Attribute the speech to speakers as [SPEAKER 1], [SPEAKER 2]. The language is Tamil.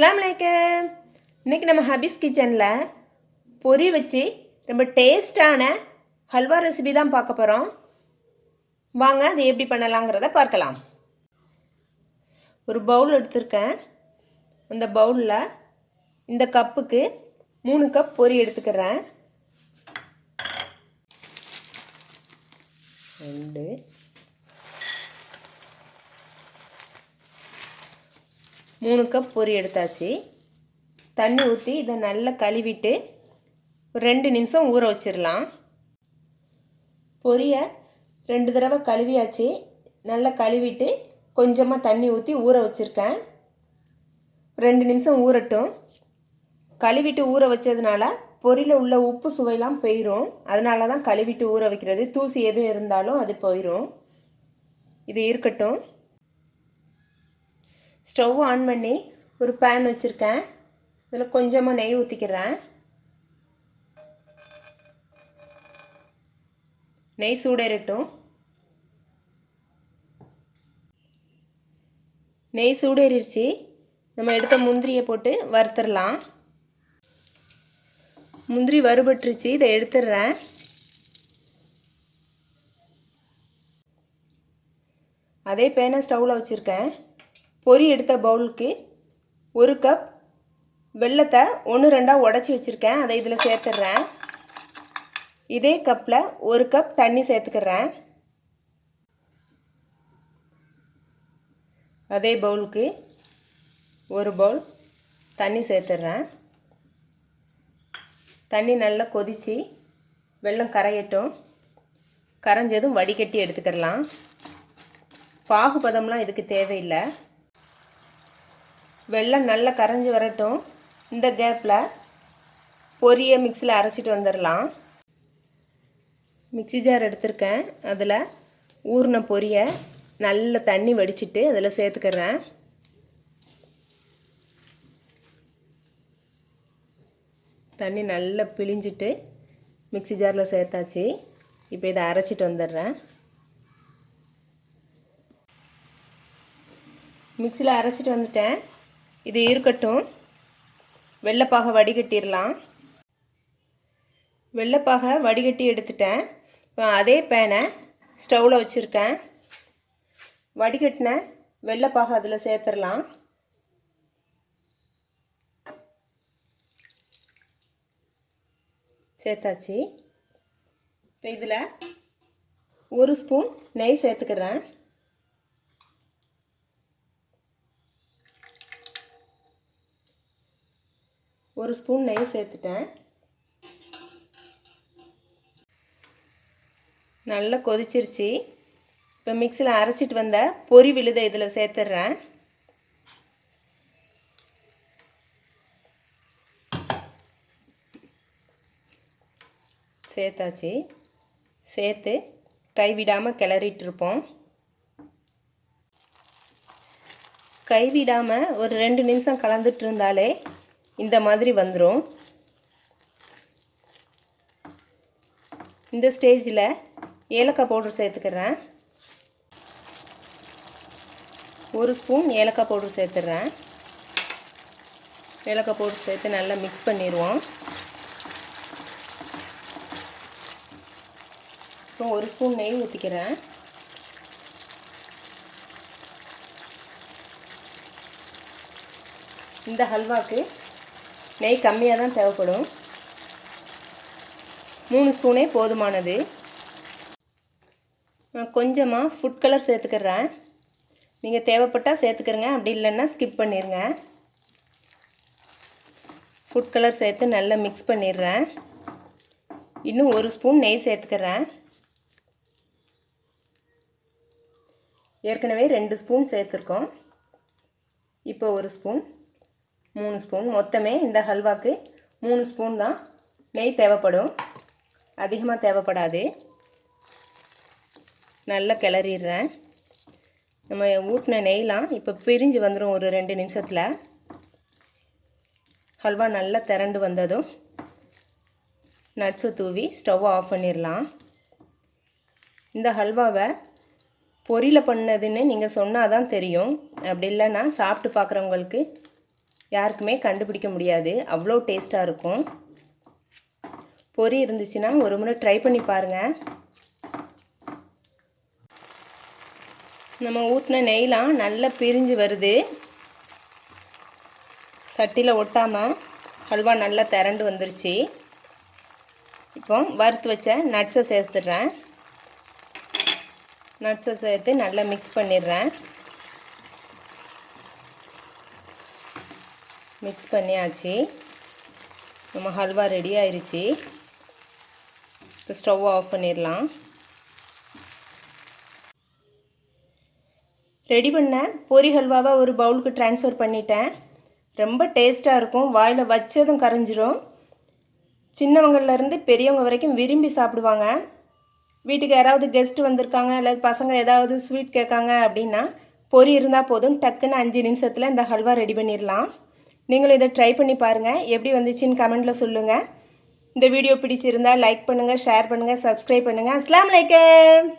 [SPEAKER 1] அஸ்லாம் வலைக்கம் இன்றைக்கி நம்ம ஹபீஸ் கிச்சனில் பொரி வச்சு ரொம்ப டேஸ்டான ஹல்வா ரெசிபி தான் பார்க்க போகிறோம் வாங்க அது எப்படி பண்ணலாங்கிறத பார்க்கலாம். ஒரு பவுல் எடுத்திருக்கேன். அந்த பவுலில் இந்த கப்புக்கு மூணு கப் பொரி எடுத்துக்கிறேன். ரெண்டு மூணு கப் பொரி எடுத்தாச்சு. தண்ணி ஊற்றி இதை நல்லா கழுவிட்டு ஒரு ரெண்டு நிமிஷம் ஊற வச்சிடலாம் பொரியை ரெண்டு தடவை கழுவியாச்சு. நல்லா கழுவிட்டு கொஞ்சமாக தண்ணி ஊற்றி ஊற வச்சுருக்கேன். ரெண்டு நிமிஷம் ஊறட்டும். கழுவிட்டு ஊற வச்சதுனால பொரியில் உள்ள உப்பு சுவையெல்லாம் போயிடும் அதனால தான் கழுவிட்டு ஊற வைக்கிறது. தூசி எதுவும் இருந்தாலும் அது போயிடும் இது இருக்கட்டும். ஸ்டவ் ஆன் பண்ணி ஒரு பேன் வச்சுருக்கேன். இதில் கொஞ்சமாக நெய் ஊற்றிக்கிறேன் நெய் சூடேறட்டும். நெய் சூடேறிடுச்சு நம்ம எடுத்த முந்திரியை போட்டு வறுத்துடலாம். முந்திரி வறுபட்டுருச்சு. இதை எடுத்துடுறேன். அதே பேனை ஸ்டவ்வில் வச்சுருக்கேன். பொரி எடுத்த பவுலுக்கு ஒரு கப் வெள்ளத்தை ஒன்று ரெண்டாக உடச்சி வச்சுருக்கேன். அதை இதில் சேர்த்துட்றேன் இதே கப்பில் ஒரு கப் தண்ணி சேர்த்துக்கிறேன். அதே பவுலுக்கு ஒரு பவுல் தண்ணி சேர்த்துட்றேன் தண்ணி நல்லா கொதித்து வெள்ளம் கரையட்டும். கரைஞ்சதும் வடிகட்டி எடுத்துக்கிடலாம். பாகுபதம்லாம் இதுக்கு தேவையில்லை. வெள்ளம் நல்லா கரைஞ்சி வரட்டும். இந்த கேப்பில் பொரியை மிக்சியில் அரைச்சிட்டு வந்துடலாம் மிக்சி ஜார் எடுத்திருக்கேன். அதில் ஊறின பொரியை நல்ல தண்ணி வடிச்சிட்டு அதில் சேர்த்துக்கிறேன். தண்ணி நல்லா பிழிஞ்சிட்டு மிக்சி ஜாரில் சேர்த்தாச்சு. இப்போ இதை அரைச்சிட்டு வந்துடுறேன். மிக்சியில் அரைச்சிட்டு வந்துட்டேன். இது இருக்கட்டும். வெள்ளைப்பாக வடிகட்டிடலாம். வெள்ளைப்பாகை வடிகட்டி எடுத்துட்டேன். இப்போ அதே பேனை ஸ்டவ்வில் வச்சுருக்கேன். வடிகட்டின வெள்ளைப்பாக அதில் சேர்த்துடலாம். சேர்த்தாச்சு. இப்போ இதில் ஒரு ஸ்பூன் நெய் சேர்த்துக்கிறேன். ஒரு ஸ்பூன் நெய் சேர்த்துட்டேன். நல்லா கொதிச்சிருச்சு. இப்போ மிக்சியில் அரைச்சிட்டு வந்த பொரி விழுதை இதில் சேர்த்துட்றேன் சேர்த்தாச்சு. சேர்த்து கைவிடாமல் கிளறிட்டுருப்போம். கைவிடாமல் ஒரு ரெண்டு நிமிஷம் கலந்துட்டு இருந்தாலே இந்த மாதிரி வந்துடும் இந்த ஸ்டேஜில் ஏலக்காய் பவுடர் சேர்த்துக்கிறேன். ஒரு ஸ்பூன் ஏலக்காய் பவுடர் சேர்த்துட்றேன் ஏலக்காய் பவுடர் சேர்த்து நல்லா மிக்ஸ் பண்ணிடுவோம். அப்புறம் ஒரு ஸ்பூன் நெய் ஊற்றிக்கிறேன் இந்த ஹல்வாக்கு நெய் கம்மியாக தான் தேவைப்படும். மூணு ஸ்பூனே போதுமானது. நான் கொஞ்சமாக ஃபுட் கலர் சேர்த்துக்கிறேன். நீங்கள் தேவைப்பட்டால் சேர்த்துக்கிறங்க அப்படி இல்லைன்னா ஸ்கிப் பண்ணிடுங்க ஃபுட் கலர் சேர்த்து நல்லா மிக்ஸ் பண்ணிடுறேன். இன்னும் ஒரு ஸ்பூன் நெய் சேர்த்துக்கிறேன். ஏற்கனவே ரெண்டு ஸ்பூன் சேர்த்துருக்கோம். இப்போ ஒரு ஸ்பூன். மூணு ஸ்பூன். மொத்தமே இந்த ஹல்வாக்கு மூணு ஸ்பூன் தான். நெய் தேவைப்படும். அதிகமாக தேவைப்படாது. நல்லா கிளறிடுறேன். நம்ம ஊட்டின நெய்லாம் இப்போ பிரிஞ்சு வந்துடும் ஒரு ரெண்டு நிமிஷத்தில். ஹல்வா நல்லா திரண்டு வந்ததும் நட்ஸை தூவி ஸ்டவ் ஆஃப் பண்ணிடலாம். இந்த ஹல்வாவை பொரியல பண்ணதுன்னு நீங்கள் சொன்னால் தான் தெரியும். அப்படி இல்லைன்னா சாப்பிட்டு பார்க்குறவங்களுக்கு யாருக்குமே கண்டுபிடிக்க முடியாது. அவ்வளோ டேஸ்ட்டாக இருக்கும். பொரி இருந்துச்சுன்னா ஒரு முறை ட்ரை பண்ணி பாருங்கள் நம்ம ஊற்றின நெய்லாம் நல்லா பிரிஞ்சு வருது. சட்டியில் ஒட்டாமல் ஹல்வா நல்லா திரண்டு வந்துருச்சு. இப்போ வறுத்து வச்ச நட்ஸை சேர்த்துடுறேன். நட்ஸை சேர்த்து நல்லா மிக்ஸ் பண்ணிடுறேன். மிக்ஸ் பண்ணியாச்சு. நம்ம ஹல்வா ரெடி ஆயிடுச்சு இப்போ ஸ்டவ் ஆஃப் பண்ணிடலாம். ரெடி பண்ண பொரி ஹல்வாவை ஒரு பவுலுக்கு ட்ரான்ஸ்ஃபர் பண்ணிட்டேன். ரொம்ப டேஸ்ட்டாக இருக்கும். வாயில் வச்சதும் கரைஞ்சிரும். சின்னவங்கள்லேருந்து பெரியவங்க வரைக்கும் விரும்பி சாப்பிடுவாங்க. வீட்டுக்கு யாராவது கெஸ்ட்டு வந்திருக்காங்க இல்லை பசங்க ஏதாவது ஸ்வீட் கேட்காங்க அப்படின்னா பொரி இருந்தால் போதும். டக்குன்னு அஞ்சு நிமிஷத்தில் இந்த ஹல்வா ரெடி பண்ணிடலாம். நீங்களும் இதை ட்ரை பண்ணி பாருங்கள் எப்படி வந்துச்சுன்னு கமெண்ட்டில் சொல்லுங்கள் இந்த வீடியோ பிடிச்சிருந்தா லைக் பண்ணுங்கள் ஷேர் பண்ணுங்கள் சப்ஸ்கிரைப் பண்ணுங்கள் அஸ்லாம் வலைக்கம்